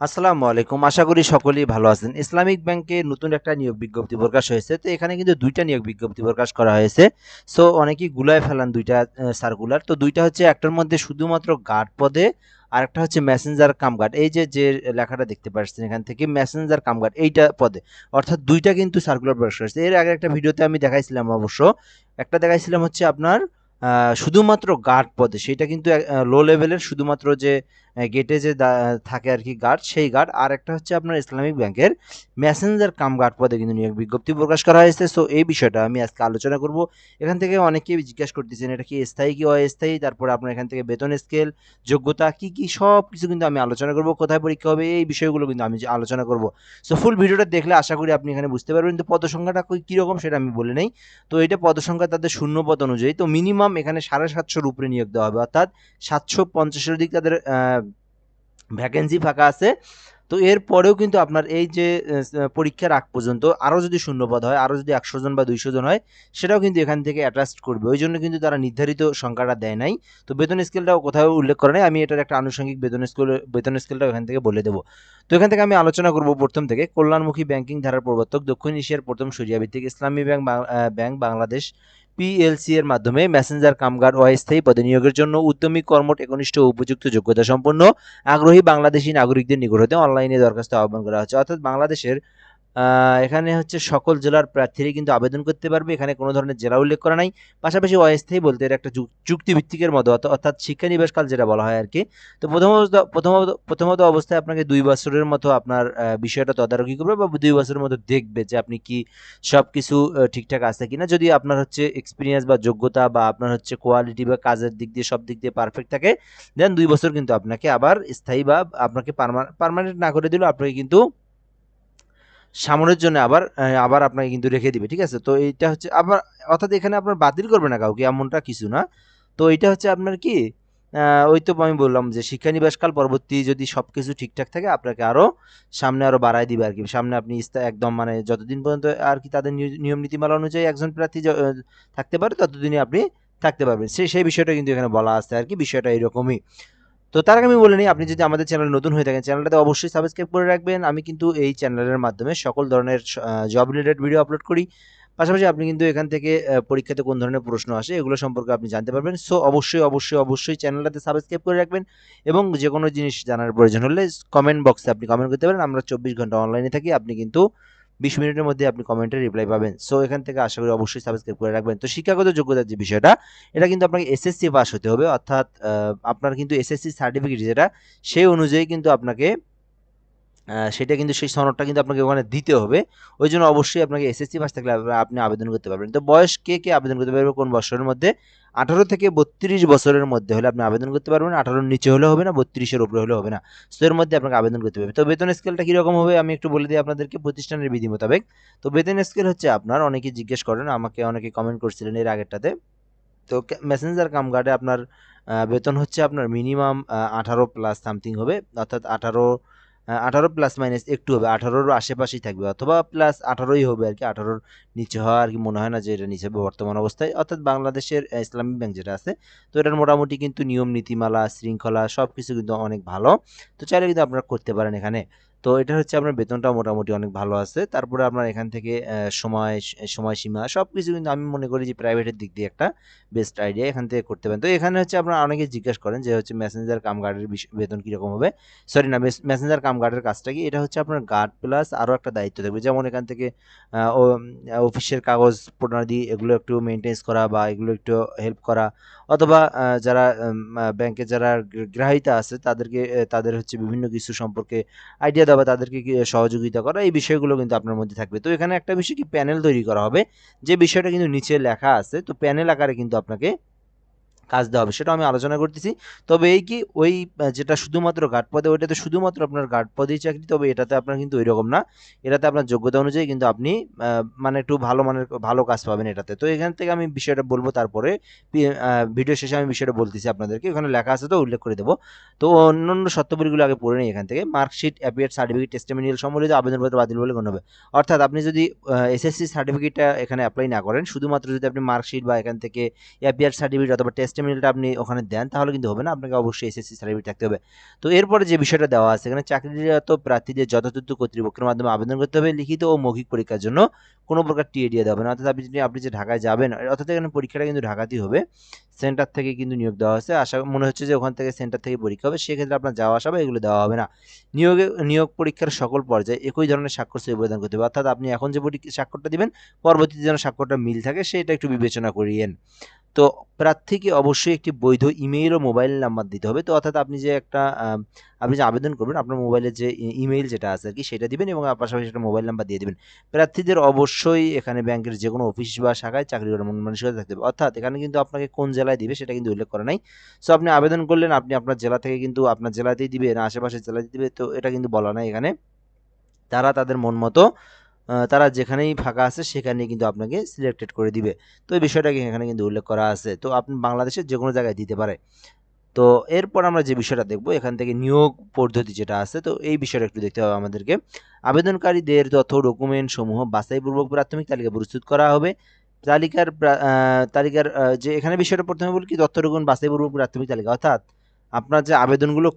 আসসালামু আলাইকুম। আশা করি সকলেই ভালো আছেন। ইসলামিক ব্যাংকে নতুন একটা নিয়োগ বিজ্ঞপ্তি প্রকাশ হয়েছে। তো এখানে কিন্তু দুইটা নিয়োগ বিজ্ঞপ্তি প্রকাশ করা হয়েছে। সো অনেকেই গুলায় ফেলান দুইটা সার্কুলার তো দুইটা হচ্ছে একটার মধ্যে শুধুমাত্র গার্ড পদে আর একটা হচ্ছে মেসেঞ্জার কাম গার্ড এই যে যে লেখাটা দেখতে পাচ্ছেন এখান থেকে মেসেঞ্জার কাম গার্ড এইটা পদে। অর্থাৎ দুইটা কিন্তু সার্কুলার প্রকাশ করেছে এর আগে একটা ভিডিওতে আমি দেখাইছিলাম অবশ্য। একটা দেখাইছিলাম হচ্ছে আপনার শুধুমাত্র গার্ড পদে। সেটা কিন্তু লো লেভেলের শুধুমাত্র যে গেটে যে থাকে আর কি গার্ড সেই গার্ড আর একটা হচ্ছে আপনার ইসলামিক ব্যাংকের মেসেঞ্জার কাম গার্ড পদে কিন্তু নিয়োগ বিজ্ঞপ্তি প্রকাশ করা হয়েছে। সো এই বিষয়টা আমি আজকে আলোচনা করব। এখান থেকে অনেকেই জিজ্ঞাসা করতেছেন, এটা কি স্থায়ী কি অস্থায়ী? তারপরে আপনার এখান থেকে বেতন স্কেল যোগ্যতা, কি কি সব কিছু কিন্তু আমি আলোচনা করব, কোথায় পরীক্ষা হবে, এই বিষয়গুলো কিন্তু আমি আলোচনা করব। সো ফুল ভিডিওটা দেখলে আশা করি আপনি এখানে বুঝতে পারবেন কিন্তু পদ সংখ্যাটা কই- সেটা আমি বলে নেই। তো এটা পদসংখ্যা তাদের শূন্য পদ অনুযায়ী। তো মিনিমাম এখানে সাড়ে সাতশোর উপরে নিয়োগ দেওয়া হবে। অর্থাৎ সাতশো পঞ্চাশের দিক তাদের ভ্যাকেন্সি ফাঁকা আছে। তো এর পরেও কিন্তু আপনার এই যে পরীক্ষার আগ পর্যন্ত আরও যদি শূন্যপদ হয়, আরও যদি একশো জন বা দুইশো জন হয়, সেটাও কিন্তু এখান থেকে অ্যাটাস্ট করবে। ওই জন্য কিন্তু তারা নির্ধারিত সংখ্যাটা দেয় নাই। তো বেতন স্কেলটাও কোথাও উল্লেখ করে নাই। আমি এটার একটা আনুষঙ্গিক বেতন স্কেল, বেতন স্কেলটাও এখান থেকে বলে দেবো। তো এখান থেকে আমি আলোচনা করব প্রথম থেকে। কল্যাণমুখী ব্যাংকিং ধারার প্রবর্তক, দক্ষিণ এশিয়ার প্রথম সরিয়া ভিত্তিক ইসলামী ব্যাংক ব্যাংক বাংলাদেশ। পিএলসি এর মাধ্যমে মেসেঞ্জার কামগার অস্থায়ী পদে নিয়োগের জন্য উদ্যমী কর্মট একনিষ্ঠ উপযুক্ত যোগ্যতা সম্পন্ন আগ্রহী বাংলাদেশি নাগরিকদের নিকট হতে অনলাইনে দরখাস্ত আহ্বান করা হচ্ছে। অর্থাৎ বাংলাদেশের এখানে হচ্ছে সকল জেলার প্রার্থীরা কিন্তু আবেদন করতে পারবে। এখানে কোনো ধরনের জেলা উল্লেখ করা নাই। পাশাপাশি অস্থায়ী বলতে এর একটা চুক্তিভিত্তিকের মতো, অর্থ- অর্থাৎ শিক্ষানিবাসকাল যেটা বলা হয় আর কি তো প্রথমত প্রথমত প্রথমত অবস্থায় আপনাকে দুই বছরের মতো আপনার বিষয়টা তদারকি করবে বা দুই বছরের মতো দেখবে যে আপনি কি সব কিছু ঠিকঠাক আছে কিনা। যদি আপনার হচ্ছে এক্সপিরিয়েন্স বা যোগ্যতা বা আপনার হচ্ছে কোয়ালিটি বা কাজের দিক দিয়ে সব দিক দিয়ে পারফেক্ট থাকে দেন দুই বছর কিন্তু আপনাকে আবার স্থায়ী বা আপনাকে পারমানেন্ট না করে দিলেও আপনাকে কিন্তু সামনের জন্য আবার আবার আপনাকে কিন্তু রেখে দিবে, ঠিক আছে? তো এইটা হচ্ছে আবার, অর্থাৎ এখানে আপনার বাতিল করবে না কাউকে, এমনটা কিছু না। তো এটা হচ্ছে আপনার কি ওই তো আমি বললাম যে শিক্ষানিবাসকাল পরবর্তী যদি সব কিছু ঠিকঠাক থাকে, আপনাকে আরও সামনে আরও বাড়ায় দিবে আর কি। সামনে আপনি একদম মানে যতদিন পর্যন্ত আর কি তাদের নিয়- নিয়ম নীতিমালা অনুযায়ী একজন প্রার্থী থাকতে পারে, ততদিনই আপনি থাকতে পারবেন। সেই সেই বিষয়টা কিন্তু এখানে বলা আছে আর কি, বিষয়টা এরকমই। তো তার আগে আমি বলে নিই, আপনি যদি আমাদের চ্যানেল নতুন হয়ে থাকেন চ্যানেলটাতে অবশ্যই সাবস্ক্রাইব করে রাখবেন। আমি কিন্তু এই চ্যানেলের মাধ্যমে সকল ধরনের জব রিলেটেড ভিডিও আপলোড করি। পাশাপাশি আপনি কিন্তু এখান থেকে পরীক্ষাতে কোন ধরনের প্রশ্ন আসে, এগুলো সম্পর্কে আপনি জানতে পারবেন। সো অবশ্যই অবশ্যই অবশ্যই চ্যানেলটাতে সাবস্ক্রাইব করে রাখবেন এবং যে কোনো জিনিস জানার প্রয়োজন হলে কমেন্ট বক্সে আপনি কমেন্ট করতে পারেন। আমরা চব্বিশ ঘণ্টা অনলাইনে থাকি, আপনি কিন্তু বিশ মিনিটের মধ্যে আপনি কমেন্টের রিপ্লাই পাবেন। সো এখান থেকে আশা করি অবশ্যই সাবস্ক্রাইব করে রাখবেন। তো, শিক্ষাগত যোগ্যতার যে বিষয়টা, এটা কিন্তু আপনাকে এসএসসি পাস হতে হবে। অর্থাৎ আপনার কিন্তু এসএসসি সার্টিফিকেট যেটা, সেই অনুযায়ী কিন্তু আপনাকে সেটা কিন্তু সেই সনদটা কিন্তু আপনাকে ওখানে দিতে হবে। ওই জন্য অবশ্যই আপনাকে এসএসসি পাস থাকলে আপনি আবেদন করতে পারবেন। তো বয়স কে কে আবেদন করতে পারবে, কোন বছরের মধ্যে? আঠারো থেকে বত্রিশ বছরের মধ্যে হলে আপনি আবেদন করতে পারবেন। আঠারোর নিচে হলে হবে না, বত্রিশের উপরে হলে হবে না। সো এর মধ্যে আপনাকে আবেদন করতে হবে। তো বেতন স্কেলটা কীরকম হবে আমি একটু বলে দিই আপনাদেরকে। প্রতিষ্ঠানের বিধি মোতাবেক। তো বেতন স্কেল হচ্ছে আপনার অনেকে জিজ্ঞেস করেন, আমাকে অনেকে কমেন্ট করছিলেন এর আগেরটাতে। তো মেসেঞ্জার কাম আপনার বেতন হচ্ছে আপনার মিনিমাম আঠারো প্লাস সামথিং হবে। অর্থাৎ আঠারো আঠারো প্লাস মাইনাস একটু হবে, আঠারোর আশেপাশেই থাকবে, অথবা প্লাস আঠারোই হবে আর কি, আঠারোর নিচে হওয়া আর কি মনে হয় না যে এটা নিচে হবে বর্তমান অবস্থায়, অর্থাৎ বাংলাদেশের ইসলামিক ইসলামী ব্যাংক যেটা আছে, তো এটার মোটামুটি কিন্তু নিয়ম নীতিমালা, শৃঙ্খলা সব কিছু কিন্তু অনেক ভালো, তো চাইলে কিন্তু আপনারা করতে পারেন এখানে। তো এটা হচ্ছে আপনার বেতনটা মোটামুটি অনেক ভালো আছে। তারপরে আপনার এখান থেকে সময়, সময়সীমা সব কিছু কিন্তু আমি মনে করি যে প্রাইভেটের দিক দিয়ে একটা বেস্ট আইডিয়া এখান থেকে করতে পারেন। তো এখানে হচ্ছে আপনারা অনেকে জিজ্ঞাসা করেন যে হচ্ছে মেসেঞ্জার কাম গার্ডের বেতন কীরকম হবে? সরি না মেসেঞ্জার কাম গার্ডের কাজটা কি? এটা হচ্ছে আপনার গার্ড প্লাস আরও একটা দায়িত্ব থাকবে। যেমন এখান থেকে অফিসের কাগজ প্রণালী এগুলো একটু মেনটেন্স করা বা এগুলো একটু হেল্প করা অথবা যারা ব্যাংকে যারা গ্র- গ্রাহিতা আছে তাদেরকে তাদের হচ্ছে বিভিন্ন কিছু সম্পর্কে আইডিয়া দেওয়া তাদেরকে সহযোগিতা করা, এই বিষয়গুলো কিন্তু আপনার মধ্যে থাকবে। তো এখানে একটা বিষয় কি প্যানেল তৈরি করা হবে। যে বিষয়টা কিন্তু নিচে লেখা আছে, তো প্যানেল আকারে কিন্তু আপনাকে কাজ দেওয়া হবে সেটা আমি আলোচনা করতেছি। তবে এই কি ওই যেটা শুধুমাত্র গার্ড পদে ওইটাতে শুধুমাত্র আপনার গার্ড পদেই চাকরি, তবে এটাতে আপনার কিন্তু ওইরকম না। এটাতে আপনার যোগ্যতা অনুযায়ী কিন্তু আপনি মানে একটু ভালো মানের, ভালো কাজ পাবেন এটাতে। তো এখান থেকে আমি বিষয়টা বলব তারপরে ভিডিও শেষে আমি বিষয়টা বলতেছি আপনাদেরকে। ওখানে লেখা আছে তো, উল্লেখ করে দেবো। তো অন্যান্য সত্যপরিগুলো আগে পড়ে নিই এখান থেকে। মার্কশিট অ্যাপিয়ার সার্টিফিকেট টেস্টিমোনিয়াল সম্বলিত আবেদনপত্র বাতিল বলে গণ্য হবে। অর্থাৎ আপনি যদি এসএসসি সার্টিফিকেটটা এখানে অ্যাপ্লাই না করেন, শুধুমাত্র যদি আপনি মার্কশিট বা এখান থেকে অ্যাপিয়ার সার্টিফিকেট অথবা টেস্ট সিস্টেম ইমেলটা আপনি ওখানে দেন, তাহলে কিন্তু হবে না। আপনাকে অবশ্যই এসএসসি সার্টিফিকেট থাকতে হবে। তো এরপরে যে বিষয়টা দেওয়া আছে, এখানে চাকরিরত প্রার্থীদের যথাযথ কর্তৃপক্ষের মাধ্যমে আবেদন করতে হবে। লিখিত ও মৌখিক পরীক্ষার জন্য কোনো প্রকার টিএ দিয়ে দেবে না। অর্থাৎ আপনি যদি আপনি যে ঢাকায় যাবেন, অর্থাৎ এখানে পরীক্ষাটা কিন্তু ঢাকাতেই হবে। সেন্টার থেকে কিন্তু নিয়োগ দেওয়া হচ্ছে আশা মনে হচ্ছে যে ওখান থেকে সেন্টার থেকে পরীক্ষা হবে। সেক্ষেত্রে আপনার যাওয়া আসা বা এগুলো দেওয়া হবে না। নিয়োগে নিয়োগ পরীক্ষার সকল পর্যায়ে একই ধরনের স্বাক্ষর সই প্রদান করতে হবে। অর্থাৎ আপনি এখন যে পরীক্ষা স্বাক্ষরটা দিবেন, পরবর্তীতে যেন স্বাক্ষরটা মিল থাকে, সেটা একটু বিবেচনা করিয়েন। তো প্রার্থীকে অবশ্যই একটি বৈধ ইমেইল ও মোবাইল নাম্বার দিতে হবে। তো অর্থাৎ আপনি যে একটা আপনি যে আবেদন করবেন, আপনার মোবাইলের যে ইমেইল যেটা আছে আর কি সেটা দিবেন এবং পাশাপাশি একটা মোবাইল নাম্বার দিয়ে দিবেন। প্রার্থীদের অবশ্যই এখানে ব্যাংকের যে কোনো অফিস বা শাখায় চাকরি করার মন মানসিকতা থাকতে হবে। অর্থাৎ এখানে কিন্তু আপনাকে কোন জেলায় দিবে সেটা কিন্তু উল্লেখ করা নাই। সো আপনি আবেদন করলেন, আপনি আপনার জেলা থেকে কিন্তু আপনার জেলাতেই দিবে না আশেপাশের জেলাতেই দিবে তো এটা কিন্তু বলা নাই এখানে। তারা তাদের মন মতো তারা যেখানেই ফাঁকা আছে সেখানেই কিন্তু আপনাকে সিলেক্টেড করে দিবে। তো এই বিষয়টাকে এখানে কিন্তু উল্লেখ করা আছে। তো আপনি বাংলাদেশের যে কোনো জায়গায় দিতে পারে। তো এরপর আমরা যে বিষয়টা দেখব, এখান থেকে নিয়োগ পদ্ধতি যেটা আছে, তো এই বিষয়টা একটু দেখতে হবে আমাদেরকে। আবেদনকারীদের তথ্য ডকুমেন্ট সমূহ বাছাইপূর্বক প্রাথমিক তালিকা প্রস্তুত করা হবে। তালিকার তালিকার যে এখানে বিষয়টা প্রথমে বলি কি, তথ্য ডকুমেন্ট বাছাইপূর্বক প্রাথমিক তালিকা, অর্থাৎ আপনার যে আবেদনগুলো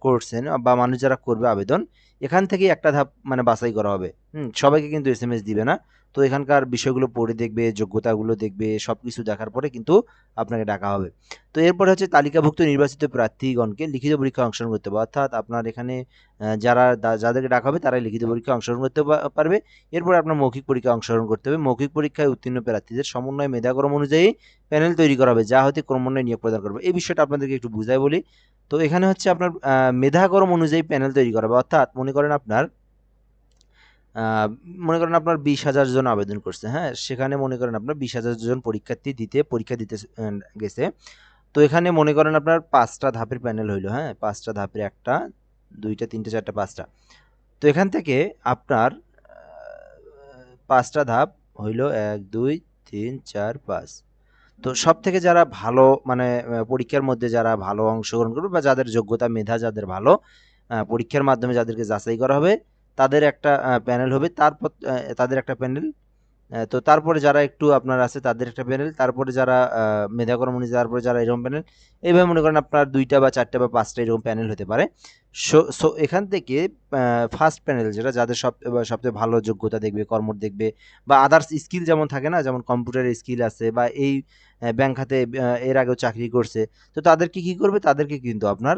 করছেন বা মানুষ যারা করবে আবেদন, এখান থেকে একটা ধাপ মানে বাছাই করা হবে। হুম, সবাইকে কিন্তু এস এম এস দিবে না। তো এখানকার বিষয়গুলো পড়ে দেখবে, যোগ্যতাগুলো দেখবে সব কিছু দেখার পরে কিন্তু আপনাকে ডাকা হবে। তো এরপরে হচ্ছে তালিকাভুক্ত নির্বাচিত প্রার্থীগণকে লিখিত পরীক্ষা অংশগ্রহণ করতে হবে। অর্থাৎ আপনার এখানে যারা যাদেরকে ডাকা হবে তারাই লিখিত পরীক্ষা অংশগ্রহণ করতে পারবে। এরপরে আপনার মৌখিক পরীক্ষা অংশগ্রহণ করতে হবে। মৌখিক পরীক্ষায় উত্তীর্ণ প্রার্থীদের সমন্বয় মেধাক্রম অনুযায়ী প্যানেল তৈরি করা হবে, যা হতে ক্রমান্বয়ে নিয়োগ প্রদান করবে। এই বিষয়টা আপনাদেরকে একটু বুঝাই বলি। তো এখানে হচ্ছে আপনার মেধাক্রম অনুযায়ী প্যানেল তৈরি করা হবে। অর্থাৎ মনে করেন আপনার মনে করেন আপনার বিশ হাজার জন আবেদন করছে হ্যাঁ? সেখানে মনে করেন আপনার বিশ হাজার জন পরীক্ষার্থী দিতে, পরীক্ষা দিতে গেছে। তো এখানে মনে করেন আপনার পাঁচটা ধাপের প্যানেল হইল হ্যাঁ? পাঁচটা ধাপের একটা, দুইটা, তিনটে, চারটা, পাঁচটা। তো এখান থেকে আপনার পাঁচটা ধাপ হইল এক, দুই, তিন, চার, পাঁচ। তো সব থেকে যারা ভালো মানে পরীক্ষার মধ্যে যারা ভালো অংশগ্রহণ করবে বা যাদের যোগ্যতা, মেধা যাদের ভালো পরীক্ষার মাধ্যমে যাদেরকে যাচাই করা হবে তাদের একটা প্যানেল হবে। তারপর তাদের একটা প্যানেল তো তারপরে যারা একটু আপনার আছে তাদের একটা প্যানেল তারপরে যারা আহ, মেধাক্রম অনুযায়ী তারপরে যারা এরকম প্যানেল এইভাবে মনে করেন আপনার দুইটা বা চারটা বা পাঁচটা এরকম প্যানেল হতে পারে। সো সো এখান থেকে ফার্স্ট প্যানেল যেটা যাদের সব সবচেয়ে ভালো যোগ্যতা দেখবে কর্ম দেখবে বা আদার্স স্কিল যেমন থাকে না যেমন কম্পিউটারের স্কিল আছে বা এই ব্যাংক খাতে এর আগেও চাকরি করছে। তো তাদেরকে কি করবে? তাদেরকে কিন্তু আপনার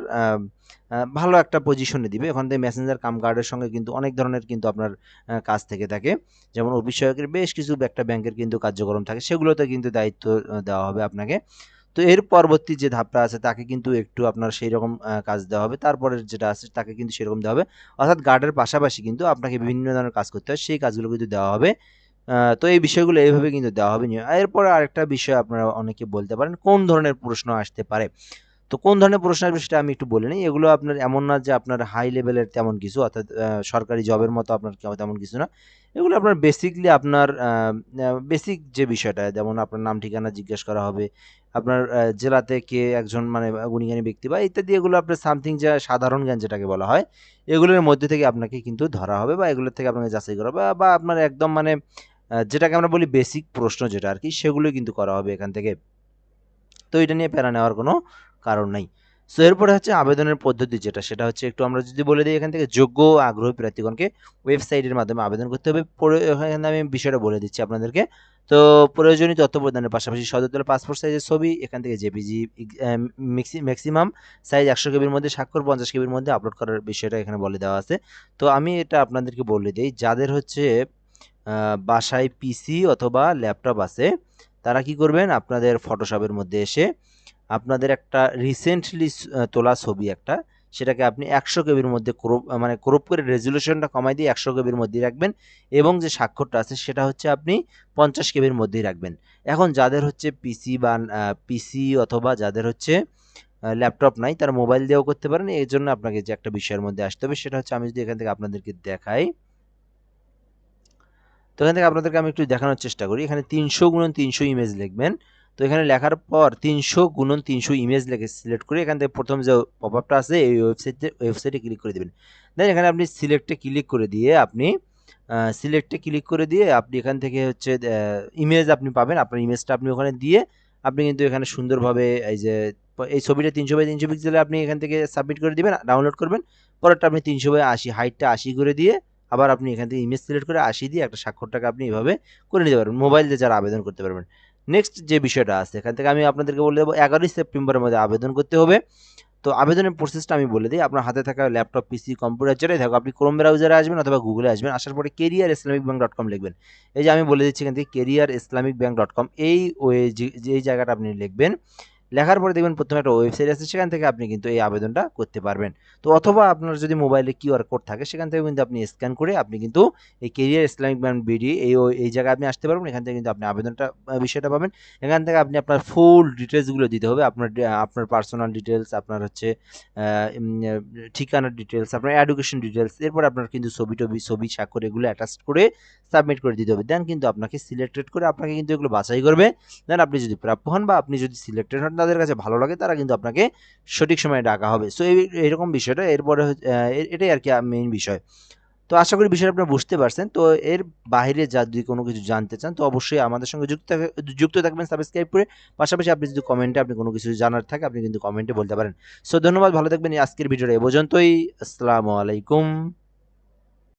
ভালো একটা পজিশনে দিবে। ওখান থেকে মেসেঞ্জার কাম গার্ডের সঙ্গে কিন্তু অনেক ধরনের কিন্তু আপনার কাজ থেকে থাকে। যেমন অফিস সহায়কের বেশ কিছু একটা ব্যাংকের কিন্তু কার্যক্রম থাকে। সেগুলোতে কিন্তু দায়িত্ব দেওয়া হবে আপনাকে। তো এর পরবর্তী যে ধাপটা আছে, তাকে কিন্তু একটু আপনার সেই রকম কাজ দেওয়া হবে। তারপরের যেটা আছে, তাকে কিন্তু সেরকম দেওয়া হবে। অর্থাৎ গার্ডের পাশাপাশি কিন্তু আপনাকে বিভিন্ন ধরনের কাজ করতে হয়। সেই কাজগুলো কিন্তু দেওয়া হবে। তো এই বিষয়গুলো এইভাবে কিন্তু দেওয়া হবে। না এরপর আরেকটা বিষয় আপনারা অনেকে বলতে পারেন, কোন ধরনের প্রশ্ন আসতে পারে? তো কোন ধরনের প্রশ্ন আসবে সেটা আমি একটু বলে নিই। এগুলো আপনার এমন না যে আপনার হাই লেভেলের তেমন কিছু, অর্থাৎ সরকারি জবের মতো আপনার তেমন কিছু না। এগুলো আপনার বেসিকলি আপনার বেসিক যে বিষয়টা, যেমন আপনার নাম, ঠিকানা জিজ্ঞেস করা হবে, আপনার জেলাতে কে একজন মানে গুণীজ্ঞানী ব্যক্তি বা ইত্যাদি, এগুলো আপনার সামথিং যা সাধারণ জ্ঞান যেটাকে বলা হয়, এগুলোর মধ্যে থেকে আপনাকে কিন্তু ধরা হবে বা এগুলোর থেকে আপনাকে যাচাই করা হবে বা আপনার একদম মানে যেটাকে আমরা বলি বেসিক প্রশ্ন যেটা আর কি সেগুলো কিন্তু করা হবে এখান থেকে। তো এটা নিয়ে প্যারা নেওয়ার কোনো কারণ নাই। সো এরপরে হচ্ছে আবেদনের পদ্ধতি যেটা, সেটা হচ্ছে একটু আমরা যদি বলে দিই এখান থেকে, যোগ্য আগ্রহী প্রার্থীগণকে ওয়েবসাইটের মাধ্যমে আবেদন করতে হবে। এখানে আমি বিষয়টা বলে দিচ্ছি আপনাদেরকে। তো, প্রয়োজনীয় তথ্য প্রদানের পাশাপাশি সদর পাসপোর্ট সাইজের ছবি, এখান থেকে জেপিজি ম্যাক্সিমাম সাইজ একশো কেবির মধ্যে, স্বাক্ষর পঞ্চাশ কেবির মধ্যে আপলোড করার বিষয়টা এখানে বলে দেওয়া আছে। তো, আমি এটা আপনাদেরকে বলে দিই, যাদের হচ্ছে বাসায় পিসি অথবা ল্যাপটপ আছে, তারা কি করবেন? আপনাদের ফটোশপের মধ্যে এসে আপনাদের একটা রিসেন্টলি তোলা ছবি একটা, সেটাকে আপনি একশো কেবির মধ্যে ক্রোপ মানে ক্রোপ করে রেজুলেশনটা কমাই দিয়ে একশো কেবির মধ্যেই রাখবেন এবং যে স্বাক্ষরটা আছে সেটা হচ্ছে আপনি পঞ্চাশ কেবির মধ্যেই রাখবেন। এখন যাদের হচ্ছে পিসি বা পিসি অথবা যাদের হচ্ছে ল্যাপটপ নাই, তারা মোবাইল দিয়েও করতে পারেন। এই জন্য আপনাকে যে একটা বিষয়ের মধ্যে আসতে হবে সেটা হচ্ছে আমি যদি এখান থেকে আপনাদেরকে দেখাই। তো এখান থেকে আপনাদেরকে আমি একটু দেখানোর চেষ্টা করি। এখানে তিনশো গুণন তিনশো ইমেজ লিখবেন। তো এখানে লেখার পর তিনশো গুণন তিনশো ইমেজ লেখে সিলেক্ট করে এখান থেকে প্রথম যে পপ আপটা আছে, এই ওয়েবসাইটে ওয়েবসাইটে ক্লিক করে দেবেন। দেন এখানে আপনি সিলেক্টে ক্লিক করে দিয়ে আপনি সিলেক্টে ক্লিক করে দিয়ে আপনি এখান থেকে হচ্ছে ইমেজ আপনি পাবেন। আপনার ইমেজটা আপনি ওখানে দিয়ে আপনি কিন্তু এখানে সুন্দরভাবে এই যে, এই ছবিটা তিনশো বাই তিনশো পিক্সেলে আপনি এখান থেকে সাবমিট করে দিবেন ডাউনলোড করবেন। পরেরটা আপনি তিনশো বাই আশি হাইটটা আশি করে দিয়ে আবার আপনি এখান থেকে ইমেজ সিলেক্ট করে আশি দিয়ে একটা স্বাক্ষরটাকে আপনি এভাবে করে নিতে পারবেন। মোবাইল দিয়ে যারা আবেদন করতে পারবেন। নেক্সট যে বিষয়টা আছে, এখান থেকে আমি আপনাদেরকে বলে দেবো, এগারোই সেপ্টেম্বরের মধ্যে আবেদন করতে হবে। তো আবেদনের প্রসেসটা আমি বলে দিই, আপনার হাতে থাকা ল্যাপটপ পিসি কম্পিউটার যেটাই থাকো আপনি ক্রোম ব্রাউজারে আসবেন অথবা গুগলে আসবেন, আসার পরে career Islamic bank dot com লিখবেন। এই যে আমি বলে দিচ্ছি এখান থেকে career Islamic bank dot com এই ওয়ে যে জায়গাটা আপনি লিখবেন লেখার পরে দেখবেন প্রথমে একটা ওয়েবসাইট আছে, সেখান থেকে আপনি কিন্তু এই আবেদনটা করতে পারবেন। তো অথবা আপনার যদি মোবাইলে কিউআর কোড থাকে, সেখান থেকে কিন্তু আপনি স্ক্যান করে আপনি কিন্তু এই কেরিয়ার ইসলামিক ব্যাংক বিডি এই এই জায়গায় আপনি আসতে পারবেন। এখান থেকে কিন্তু আপনি আবেদনটা বিষয়টা পাবেন। এখান থেকে আপনি আপনার ফুল ডিটেলসগুলো দিতে হবে। আপনার আপনার পার্সোনাল ডিটেলস আপনার হচ্ছে ঠিকানার ডিটেলস আপনার এডুকেশন ডিটেলস এরপর আপনার কিন্তু ছবি টবি, ছবি স্বাক্ষর এগুলো অ্যাটাচ করে সাবমিট করে দিতে হবে। দেন কিন্তু আপনাকে সিলেক্টেড করে আপনাকে কিন্তু এগুলো বাছাই করবে। দেন আপনি যদি প্রাপ্য হন বা আপনি যদি সিলেক্টেড হন তাদের কাছে ভালো লাগে, তারা কিন্তু আপনাকে সঠিক সময়ে ডাকা হবে। সো এরকম বিষয়টা, এরপরে এটাই আর কি মেইন বিষয়। তো আশা করি বিষয়টা আপনারা বুঝতে পারছেন। তো এর বাইরে যদি কোনো কিছু জানতে চান, তো অবশ্যই আমাদের সঙ্গে যুক্ত যুক্ত থাকবেন সাবস্ক্রাইব করে। পাশাপাশি আপনি যদি কমেন্টে আপনি কোনো কিছু জানার থাকে, আপনি কিন্তু কমেন্টে বলতে পারেন। সো ধন্যবাদ, ভালো থাকবেন। আজকের ভিডিওটা এ পর্যন্তই। আসসালামু আলাইকুম।